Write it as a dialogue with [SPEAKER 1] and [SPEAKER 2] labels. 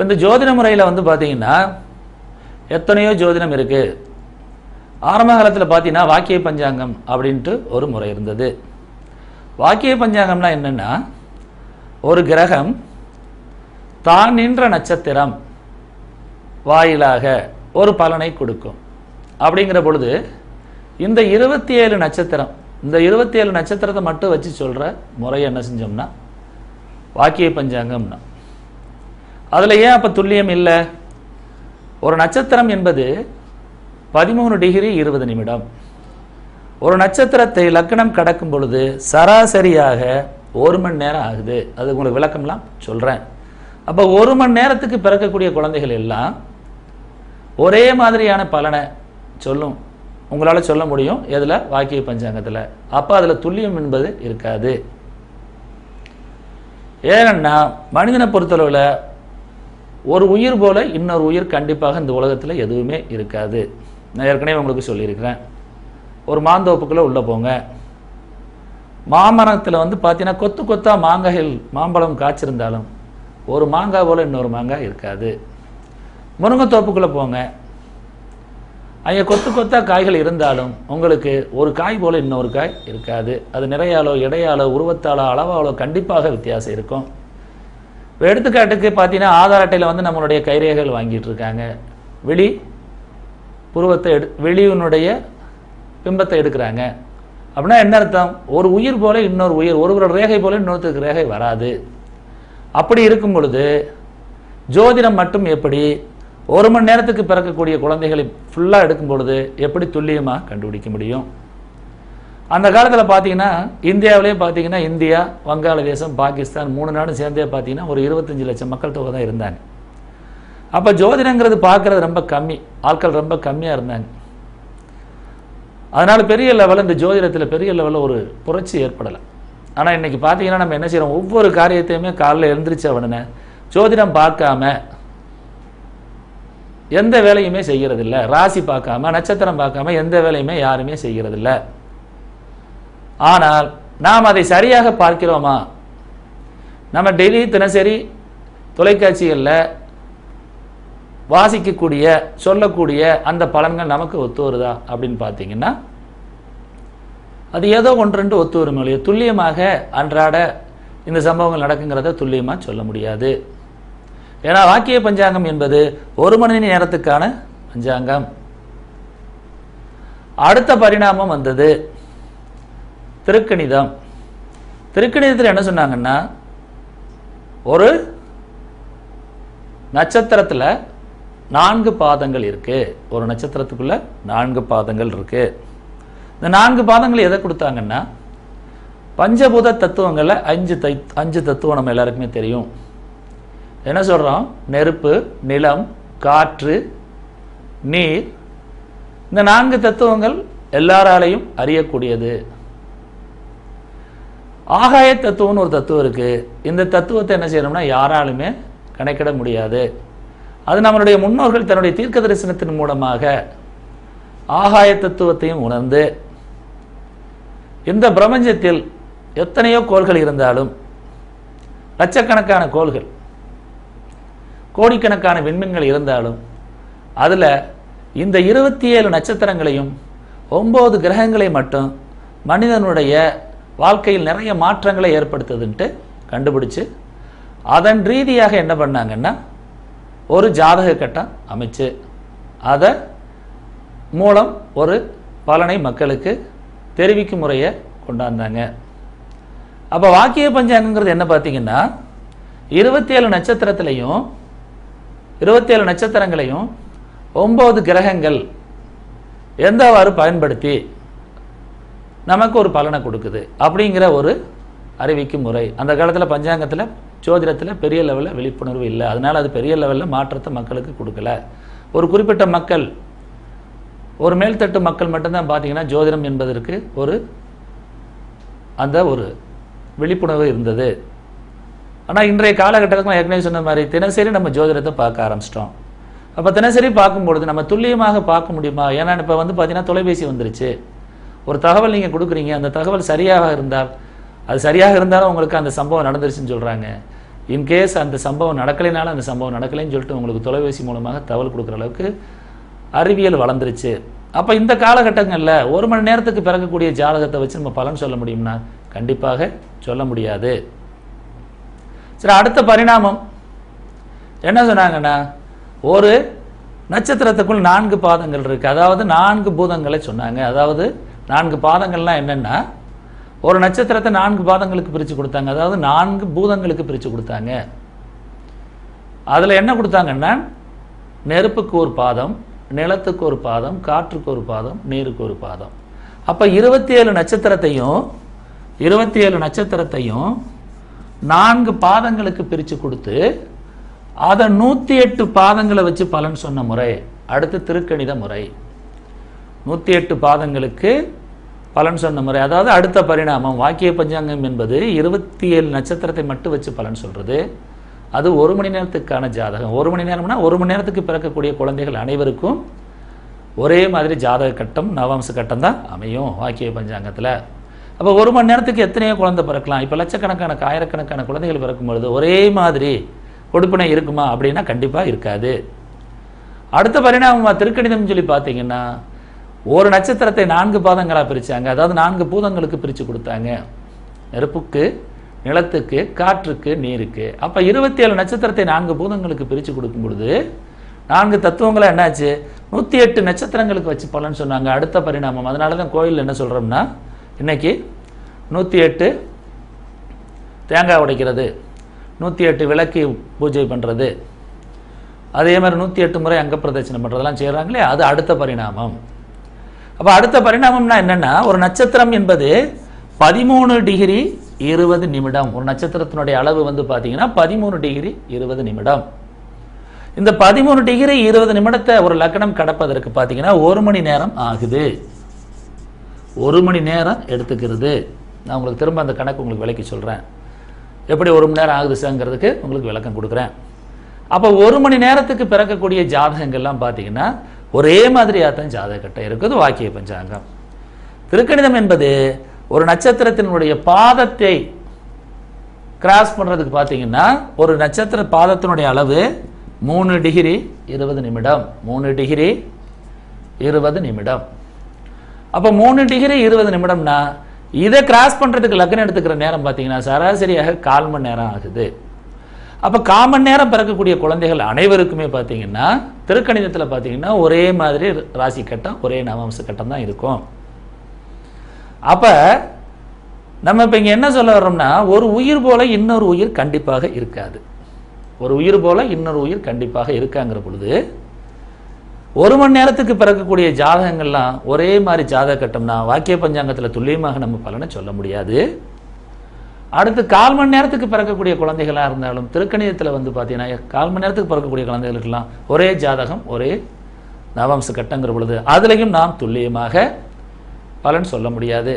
[SPEAKER 1] இப்போ இந்த ஜோதிட முறையில் வந்து பார்த்தீங்கன்னா எத்தனையோ ஜோதிடம் இருக்குது ஆரம்ப காலத்தில் பார்த்தீங்கன்னா வாக்கிய பஞ்சாங்கம் அப்படின்ட்டு ஒரு முறை இருந்தது. வாக்கிய பஞ்சாங்கம்னா என்னென்னா ஒரு கிரகம் தான் நின்ற நட்சத்திரம் வாயிலாக ஒரு பலனை கொடுக்கும். அப்படிங்கிற பொழுது இந்த இருபத்தி ஏழு நட்சத்திரம் இந்த இருபத்தி ஏழு நட்சத்திரத்தை மட்டும் வச்சு சொல்கிற முறை என்ன செஞ்சோம்னா வாக்கிய பஞ்சாங்கம்னா. அதில் ஏன் அப்போ துல்லியம் இல்லை? ஒரு நட்சத்திரம் என்பது பதிமூணு டிகிரி இருபது நிமிடம். ஒரு நட்சத்திரத்தை லக்னம் கடக்கும் பொழுது சராசரியாக ஒரு மணி நேரம் ஆகுது. அது உங்களுக்கு விளக்கம்லாம் சொல்கிறேன் அப்போ ஒரு மணி நேரத்துக்கு பிறக்கக்கூடிய குழந்தைகள் எல்லாம் ஒரே மாதிரியான பலனை சொல்லும். உங்களால் சொல்ல முடியும். எதில்? வாக்கிய பஞ்சாங்கத்தில். அப்போ அதில் துல்லியம் என்பது இருக்காது. ஏன்னா மனிதனை பொறுத்தளவில் ஒரு உயிர் போல இன்னொரு உயிர் கண்டிப்பாக இந்த உலகத்தில் எதுவுமே இருக்காது. நான் ஏற்கனவே உங்களுக்கு சொல்லியிருக்கிறேன். ஒரு மாந்தோப்புக்குள்ளே உள்ளே போங்க. மாமரத்தில் வந்து பார்த்தீங்கன்னா கொத்து கொத்தா மாங்காய்கள் மாம்பழம் காய்ச்சிருந்தாலும் ஒரு மாங்காய் போல் இன்னொரு மாங்காய் இருக்காது. முருங்கைத்தோப்புக்குள்ளே போங்க. அங்கே கொத்து கொத்தா காய்கள் இருந்தாலும் உங்களுக்கு ஒரு காய் போல் இன்னொரு காய் இருக்காது. அது நிறையாலோ இடையாலோ உருவத்தாலோ அளவாலோ கண்டிப்பாக வித்தியாசம் இருக்கும். இப்போ எடுத்துக்காட்டுக்கு பார்த்தீங்கன்னா ஆதார் அட்டையில் வந்து நம்மளுடைய கைரேகைகள் வாங்கிட்டு இருக்காங்க. வெளி புருவத்தை எடு வெளியினுடைய பிம்பத்தை எடுக்கிறாங்க. அப்படின்னா என்ன அர்த்தம்? ஒரு உயிர் போல இன்னொரு உயிர் ஒருவரோட ரேகை போல இன்னொருத்தருக்கு ரேகை வராது. அப்படி இருக்கும் பொழுது ஜோதிடம் மட்டும் எப்படி? ஒரு மணி நேரத்துக்கு பிறக்கக்கூடிய குழந்தைகளை ஃபுல்லாக எடுக்கும் பொழுது எப்படி துல்லியமாக கண்டுபிடிக்க முடியும்? அந்த காலத்தில் பார்த்தீங்கன்னா இந்தியாவிலே பார்த்தீங்கன்னா இந்தியா வங்காளதேசம் பாகிஸ்தான் மூணு நாடும் சேர்ந்தே பார்த்தீங்கன்னா ஒரு இருபத்தஞ்சு லட்சம் மக்கள் தொகை தான் இருந்தாங்க. அப்போ ஜோதிடங்கிறது பார்க்குறது ரொம்ப கம்மி. ஆட்கள் ரொம்ப கம்மியாக இருந்தாங்க. அதனால் பெரிய லெவலில் இந்த ஜோதிடத்தில் பெரிய லெவலில் ஒரு புரட்சி ஏற்படலை. ஆனால் இன்றைக்கி பார்த்தீங்கன்னா நம்ம என்ன செய்கிறோம் ஒவ்வொரு காரியத்தையுமே காலையில் எழுந்திரிச்ச உடனே ஜோதிடம் பார்க்காம எந்த வேலையுமே செய்கிறதில்ல ராசி பார்க்காம நட்சத்திரம் பார்க்காம எந்த வேலையுமே யாருமே செய்கிறதில்ல ஆனால் நாம் அதை சரியாக பார்க்கிறோமா? நம்ம டெய்லி தினசரி தொலைக்காட்சிகளில் வாசிக்கக்கூடிய சொல்லக்கூடிய அந்த பலன்கள் நமக்கு ஒத்து வருதா அப்படின்னு பார்த்தீங்கன்னா அது ஏதோ ஒன்று ரெண்டு ஒத்து வரும் இல்லையோ. துல்லியமாக அன்றாட இந்த சம்பவங்கள் நடக்குங்கிறத துல்லியமாக சொல்ல முடியாது. ஏன்னா வாக்கிய பஞ்சாங்கம் என்பது ஒரு மணி நேரத்துக்கான பஞ்சாங்கம். அடுத்த பரிணாமம் வந்தது. திருக்கணிதம். திருக்கணிதத்தில் என்ன சொன்னாங்கன்னா ஒரு நட்சத்திரத்தில் நான்கு பாதங்கள் இருக்கு. ஒரு நட்சத்திரத்துக்குள்ள நான்கு பாதங்கள் இருக்கு. இந்த நான்கு பாதங்கள் எதை கொடுத்தாங்கன்னா பஞ்சபூத தத்துவங்களில் அஞ்சு தை அஞ்சு தத்துவம் நம்ம எல்லாருக்குமே தெரியும். என்ன சொல்கிறோம் நெருப்பு நிலம் காற்று நீர். இந்த நான்கு தத்துவங்கள் எல்லாராலையும் அறியக்கூடியது. ஆகாய தத்துவம்னு ஒரு தத்துவம் இருக்குது இந்த தத்துவத்தை என்ன செய்யணும்னா யாராலுமே கணக்கிட முடியாது. அது நம்மளுடைய முன்னோர்கள் தன்னுடைய தீர்க்க தரிசனத்தின் மூலமாக ஆகாய தத்துவத்தையும் உணர்ந்து இந்த பிரபஞ்சத்தில் எத்தனையோ கோள்கள் இருந்தாலும் லட்சக்கணக்கான கோள்கள் கோடிக்கணக்கான விண்மீன்கள் இருந்தாலும் அதில் இந்த இருபத்தி ஏழு நட்சத்திரங்களையும் ஒம்பது கிரகங்களை மட்டும் மனிதனுடைய வாழ்க்கையில் நிறைய மாற்றங்களை ஏற்படுத்துதுன்ட்டு கண்டுபிடிச்சு அதன் ரீதியாக என்ன பண்ணாங்கன்னா ஒரு ஜாதக கட்டம் அமைச்சு அதை மூலம் ஒரு பலனை மக்களுக்கு தெரிவிக்கும் முறையை கொண்டாந்தாங்க. அப்போ வாக்கிய பஞ்சாங்கங்கிறது என்ன பார்த்தீங்கன்னா இருபத்தி ஏழு நட்சத்திரத்திலையும் இருபத்தி ஏழு நட்சத்திரங்களையும் ஒம்பது கிரகங்கள் எந்தவாறு பயன்படுத்தி நமக்கு ஒரு பலனை கொடுக்குது அப்படிங்கிற ஒரு அறிவிக்கும் முறை. அந்த காலத்தில் பஞ்சாங்கத்தில் ஜோதிடத்தில் பெரிய லெவலில் விழிப்புணர்வு இல்லை. அதனால் அது பெரிய லெவலில் மாற்றத்தை மக்களுக்கு கொடுக்கல. ஒரு குறிப்பிட்ட மக்கள் ஒரு மேல்தட்டு மக்கள் மட்டும்தான் பார்த்தீங்கன்னா ஜோதிடம் என்பதற்கு ஒரு அந்த ஒரு விழிப்புணர்வு இருந்தது. ஆனால் இன்றைய காலகட்டத்தில் ஏற்கனவே சொன்ன மாதிரி தினசரி நம்ம ஜோதிடத்தை பார்க்க ஆரம்பிச்சிட்டோம். அப்போ தினசரி பார்க்கும்பொழுது நம்ம துல்லியமாக பார்க்க முடியுமா? ஏன்னா இப்போ வந்து பார்த்தீங்கன்னா தொலைபேசி வந்துருச்சு. ஒரு தகவல் நீங்கள் கொடுக்குறீங்க அந்த தகவல் சரியாக இருந்தால் அது சரியாக இருந்தாலும் உங்களுக்கு அந்த சம்பவம் நடந்துருச்சுன்னு சொல்கிறாங்க இன்கேஸ் அந்த சம்பவம் நடக்கலைனாலும் அந்த சம்பவம் நடக்கலைன்னு சொல்லிட்டு உங்களுக்கு தொலைபேசி மூலமாக தகவல் கொடுக்குற அளவுக்கு அறிவியல் வளர்ந்துருச்சு. அப்போ இந்த காலகட்டங்களில் ஒரு மணி நேரத்துக்கு பிறக்கக்கூடிய ஜாதகத்தை வச்சு நம்ம பலன் சொல்ல முடியும்னா கண்டிப்பாக சொல்ல முடியாது. சரி அடுத்த பரிணாமம். என்ன சொன்னாங்கன்னா ஒரு நட்சத்திரத்துக்குள் நான்கு பாதங்கள் இருக்குது அதாவது நான்கு பூதங்களை சொன்னாங்க. அதாவது நான்கு பாதங்கள்லாம் என்னென்னா ஒரு நட்சத்திரத்தை நான்கு பாதங்களுக்கு பிரித்து கொடுத்தாங்க. அதாவது நான்கு பூதங்களுக்கு பிரித்து கொடுத்தாங்க. அதில் என்ன கொடுத்தாங்கன்னா நெருப்புக்கு ஒரு பாதம் நிலத்துக்கு ஒரு பாதம் காற்றுக்கு ஒரு பாதம் நீருக்கு ஒரு பாதம். அப்போ இருபத்தி ஏழு நட்சத்திரத்தையும் இருபத்தி ஏழு நட்சத்திரத்தையும் நான்கு பாதங்களுக்கு பிரித்து கொடுத்து அதை நூற்றி எட்டு பாதங்களை வச்சு பலன் சொன்ன முறை அடுத்து திருக்கணித முறை. நூற்றி எட்டு பாதங்களுக்கு பலன் சொன்ன முறை அதாவது அடுத்த பரிணாமம் வாக்கிய பஞ்சாங்கம் என்பது இருபத்தி ஏழு நட்சத்திரத்தை மட்டும் வச்சு பலன் சொல்கிறது அது ஒரு மணி நேரத்துக்கான ஜாதகம். ஒரு மணி நேரம்னா ஒரு மணி நேரத்துக்கு பிறக்கக்கூடிய குழந்தைகள் அனைவருக்கும் ஒரே மாதிரி ஜாதக கட்டம் நவம்ச கட்டம் தான் அமையும் வாக்கிய பஞ்சாங்கத்தில். அப்போ ஒரு மணி நேரத்துக்கு எத்தனையோ குழந்தை பிறக்கலாம். இப்போ லட்சக்கணக்கான ஆயிரக்கணக்கான குழந்தைகள் பிறக்கும் பொழுது ஒரே மாதிரி கொடுப்பினை இருக்குமா அப்படின்னா கண்டிப்பாக இருக்காது. அடுத்த பரிணாமமாக திருக்கணிதம்னு சொல்லி பார்த்தீங்கன்னா ஒரு நட்சத்திரத்தை நான்கு பாதங்களாக பிரித்தாங்க அதாவது நான்கு பூதங்களுக்கு பிரித்து கொடுத்தாங்க. நெருப்புக்கு நிலத்துக்கு காற்றுக்கு நீருக்கு. அப்போ இருபத்தி ஏழு நட்சத்திரத்தை நான்கு பூதங்களுக்கு பிரித்து கொடுக்கும் பொழுது நான்கு தத்துவங்களை என்னாச்சு? நூற்றி எட்டு நட்சத்திரங்களுக்கு வச்சு பலன் சொன்னாங்க. அடுத்த பரிணாமம். அதனால தான் கோயில் என்ன சொல்கிறோம்னா இன்னைக்கு நூற்றி எட்டு தேங்காய் உடைக்கிறது. நூற்றி எட்டு விளக்கு பூஜை பண்ணுறது அதே மாதிரி நூற்றி எட்டு முறை அங்க பிரதட்சணம் பண்ணுறதெல்லாம் செய்கிறாங்களே அது அடுத்த பரிணாமம். அப்போ அடுத்த பரிணாமம்னா என்னன்னா ஒரு நட்சத்திரம் என்பது பதிமூணு டிகிரி இருபது நிமிடம். ஒரு நட்சத்திரத்தினுடைய அளவு வந்து பார்த்தீங்கன்னா பதிமூணு டிகிரி இருபது நிமிடம். இந்த பதிமூணு டிகிரி இருபது நிமிடத்தை ஒரு லக்னம் கடப்பதற்கு பார்த்தீங்கன்னா ஒரு மணி நேரம் ஆகுது. ஒரு மணி நேரம் எடுத்துக்கிறது. நான் உங்களுக்கு திரும்ப அந்த கணக்கு உங்களுக்கு விளக்கி சொல்கிறேன் எப்படி ஒரு மணி நேரம் ஆகுது சார்ங்கிறதுக்கு உங்களுக்கு விளக்கம் கொடுக்குறேன். அப்போ ஒரு மணி நேரத்துக்கு பிறக்கக்கூடிய ஜாதகங்கள்லாம் பார்த்தீங்கன்னா ஒரே மாதிரியாக தான் ஜாதக இருக்குது வாக்கிய பஞ்சாங்கம். திருக்கணிதம் என்பது ஒரு நட்சத்திரத்தினுடைய பாதத்தை கிராஸ் பண்ணுறதுக்கு பார்த்தீங்கன்னா ஒரு நட்சத்திர பாதத்தினுடைய அளவு மூணு டிகிரி இருபது நிமிடம். மூணு டிகிரி இருபது நிமிடம். அப்போ மூணு டிகிரி இருபது நிமிடம்னா இதை கிராஸ் பண்ணுறதுக்கு லக்னம் எடுத்துக்கிற நேரம் பார்த்தீங்கன்னா சராசரியாக கால் மணி நேரம் ஆகுது. அப்போ காமன் நேரம் பிறக்கக்கூடிய குழந்தைகள் அனைவருக்குமே பார்த்தீங்கன்னா திருக்கணிதத்தில் பார்த்தீங்கன்னா ஒரே மாதிரி ராசி கட்டம் ஒரே நவம்ச கட்டம் தான் இருக்கும். அப்போ நம்ம இப்போ இங்கே என்ன சொல்ல வர்றோம்னா ஒரு உயிர் போல இன்னொரு உயிர் கண்டிப்பாக இருக்காது. ஒரு உயிர் போல இன்னொரு உயிர் கண்டிப்பாக இருக்காங்கிற பொழுது ஒரு மணி நேரத்துக்கு பிறக்கக்கூடிய ஜாதகங்கள்லாம் ஒரே மாதிரி ஜாதக கட்டம்னா வாக்கிய பஞ்சாங்கத்தில் துல்லியமாக நம்ம பலனை சொல்ல முடியாது. அடுத்து கால் மணி நேரத்துக்கு பிறக்கக்கூடிய குழந்தைகளாக இருந்தாலும் திருக்கணிதத்தில் வந்து பார்த்தீங்கன்னா கால் மணி நேரத்துக்கு பிறக்கக்கூடிய குழந்தைகளுக்கெல்லாம் ஒரே ஜாதகம் ஒரே நவம்ச கட்டங்கிற பொழுது அதுலேயும் நாம் துல்லியமாக பலன் சொல்ல முடியாது.